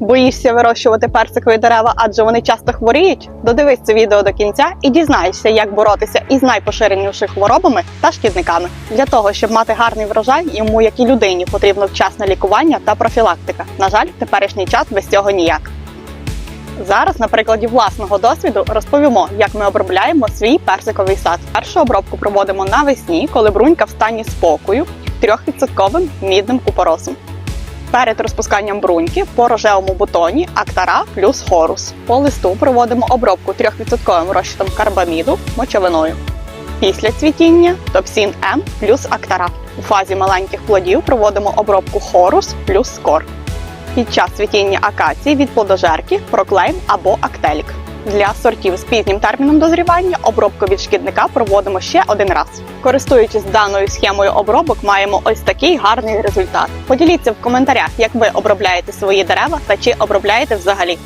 Боїшся вирощувати персикові дерева, адже вони часто хворіють? Додивись це відео до кінця і дізнаєшся, як боротися із найпоширенішими хворобами та шкідниками. Для того, щоб мати гарний врожай, йому, як і людині, потрібно вчасне лікування та профілактика. На жаль, в теперішній час без цього ніяк. Зараз на прикладі власного досвіду розповімо, як ми обробляємо свій персиковий сад. Першу обробку проводимо навесні, коли брунька в стані спокою, 3% мідним купоросом. Перед розпусканням бруньки по рожевому бутоні Актара плюс хорус. По листу проводимо обробку 3% розчином карбаміду мочовиною. Після цвітіння Топсін М плюс Актара. У фазі маленьких плодів проводимо обробку хорус плюс скор. Під час цвітіння акації від плодожерки проклейм або актелік. Для сортів з пізнім терміном дозрівання обробку від шкідника проводимо ще один раз. Користуючись даною схемою обробок, маємо ось такий гарний результат. Поділіться в коментарях, як ви обробляєте свої дерева та чи обробляєте взагалі.